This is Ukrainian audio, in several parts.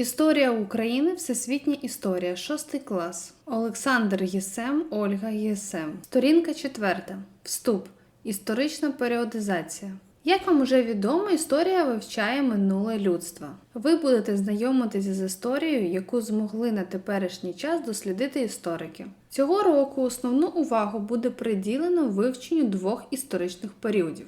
Історія України, Всесвітня історія, 6 клас. Олександр Єсем, Ольга Єсем. Сторінка 4. Вступ. Історична періодизація. Як вам уже відомо, історія вивчає минуле людства. Ви будете знайомитися з історією, яку змогли на теперішній час дослідити історики. Цього року основну увагу буде приділено вивченню двох історичних періодів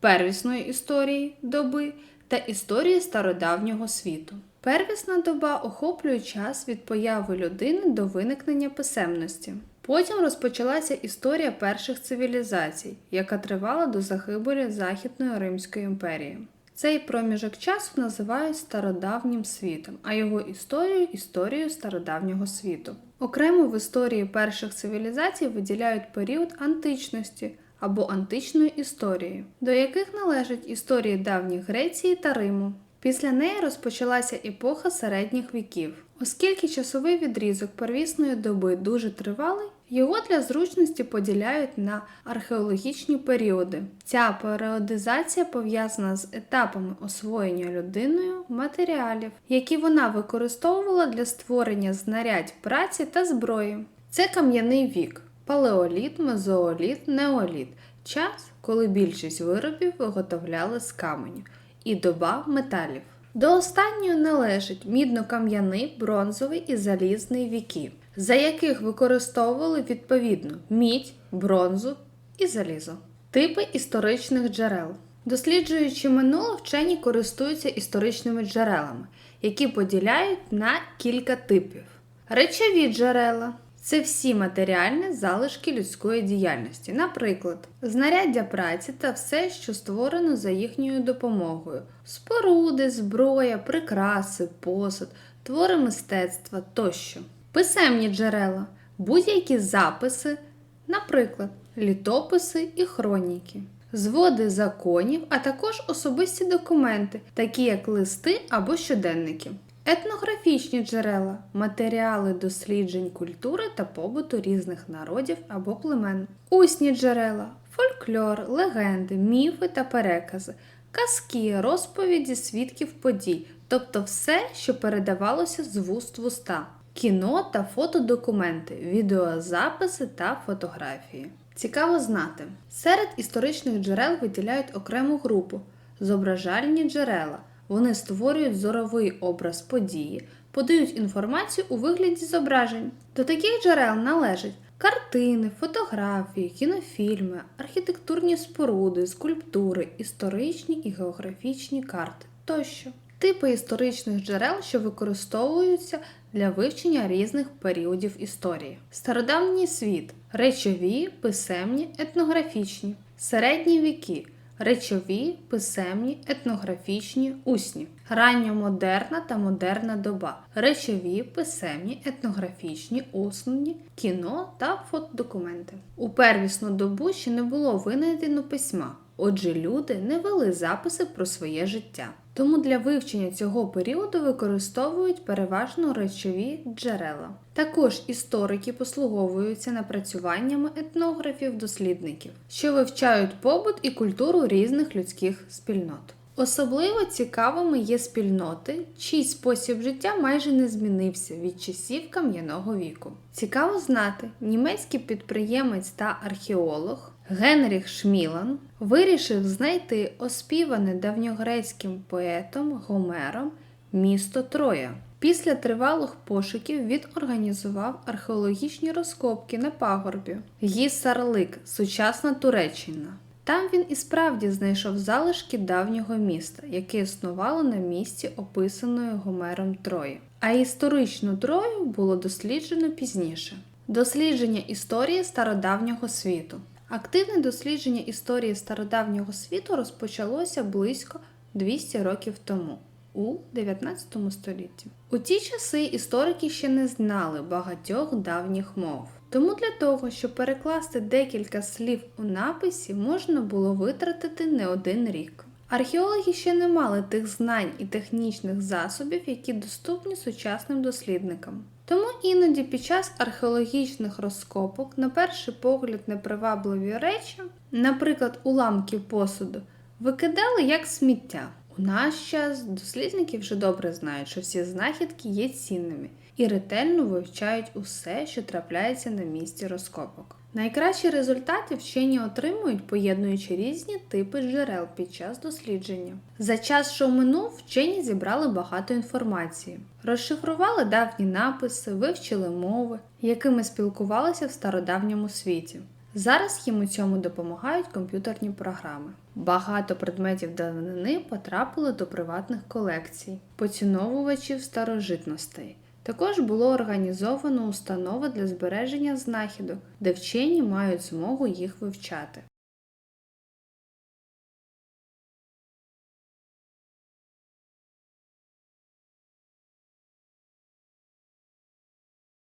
первісної історії доби та історії стародавнього світу. Первісна доба охоплює час від появи людини до виникнення писемності. Потім розпочалася історія перших цивілізацій, яка тривала до загибелі Західної Римської імперії. Цей проміжок часу називають стародавнім світом, а його історію історією стародавнього світу. Окремо в історії перших цивілізацій виділяють період античності або античної історії, до яких належать історії давніх Греції та Риму. Після неї розпочалася епоха середніх віків. Оскільки часовий відрізок первісної доби дуже тривалий, його для зручності поділяють на археологічні періоди. Ця періодизація пов'язана з етапами освоєння людиною матеріалів, які вона використовувала для створення знарядь праці та зброї. Це кам'яний вік, палеоліт, мезооліт, неоліт час, коли більшість виробів виготовляли з каменю, і доба металів. До останньої належать мідно-кам'яний, бронзовий і залізний віки, за яких використовували відповідно мідь, бронзу і залізо. Типи історичних джерел. Досліджуючи минуле, вчені користуються історичними джерелами, які поділяють на кілька типів. Речові джерела це всі матеріальні залишки людської діяльності, наприклад, знаряддя праці та все, що створено за їхньою допомогою: споруди, зброя, прикраси, посуд, твори мистецтва тощо. Писемні джерела, будь-які записи, наприклад, літописи і хроніки. Зводи законів, а також особисті документи, такі як листи або щоденники. Етнографічні джерела матеріали досліджень культури та побуту різних народів або племен. Усні джерела фольклор, легенди, міфи та перекази, казки, розповіді свідків подій, тобто все, що передавалося з вуст в уста, кіно та фотодокументи, відеозаписи та фотографії. Цікаво знати, серед історичних джерел виділяють окрему групу зображальні джерела. Вони створюють зоровий образ події, подають інформацію у вигляді зображень. До таких джерел належать картини, фотографії, кінофільми, архітектурні споруди, скульптури, історичні і географічні карти тощо. Типи історичних джерел, що використовуються для вивчення різних періодів історії. Стародавній світ речові, писемні, етнографічні, середні віки речові, писемні, етнографічні, усні, ранньомодерна та модерна доба, речові, писемні, етнографічні, усні, кіно та фотодокументи. У первісну добу ще не було винайдено письма. Отже, люди не вели записи про своє життя. Тому для вивчення цього періоду використовують переважно речові джерела. Також історики послуговуються напрацюваннями етнографів-дослідників, що вивчають побут і культуру різних людських спільнот. Особливо цікавими є спільноти, чий спосіб життя майже не змінився від часів кам'яного віку. Цікаво знати, німецький підприємець та археолог Генріх Шмілан вирішив знайти оспіване давньогрецьким поетом Гомером місто Троя. Після тривалих пошуків він організував археологічні розкопки на пагорбі Гісарлик, сучасна Туреччина. Там він і справді знайшов залишки давнього міста, яке існувало на місці описаної Гомером Трої. А історичну Трою було досліджено пізніше. Дослідження історії стародавнього світу. Активне дослідження історії стародавнього світу розпочалося близько 200 років тому, у 19 столітті. У ті часи історики ще не знали багатьох давніх мов. Тому для того, щоб перекласти декілька слів у написі, можна було витратити не один рік. Археологи ще не мали тих знань і технічних засобів, які доступні сучасним дослідникам. Тому іноді під час археологічних розкопок, на перший погляд, непривабливі речі, наприклад, уламки посуду, викидали як сміття. У наш час дослідники вже добре знають, що всі знахідки є цінними і ретельно вивчають усе, що трапляється на місці розкопок. Найкращі результати вчені отримують, поєднуючи різні типи джерел під час дослідження. За час, що минув, вчені зібрали багато інформації, розшифрували давні написи, вивчили мови, якими спілкувалися в стародавньому світі. Зараз їм у цьому допомагають комп'ютерні програми. Багато предметів давнини потрапили до приватних колекцій, поціновувачів старожитностей. Також було організовано установи для збереження знахідок, де вчені мають змогу їх вивчати.